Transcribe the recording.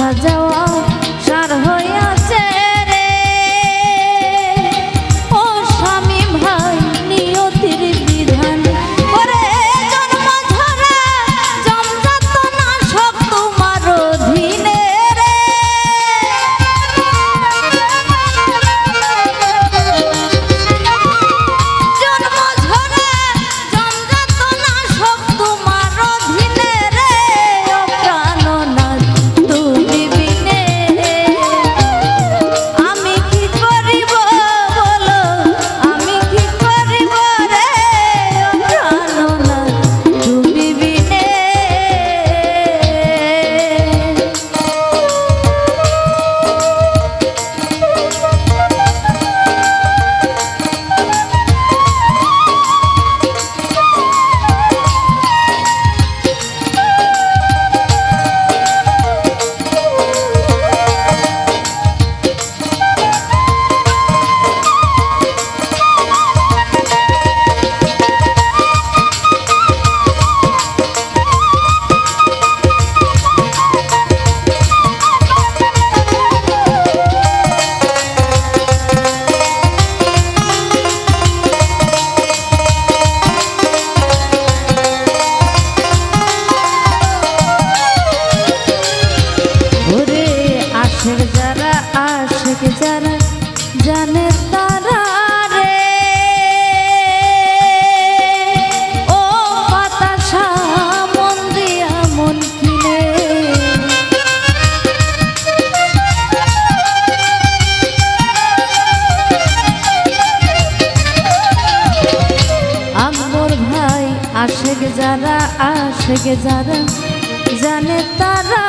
যাওয়া আশেক যারা জানে তারা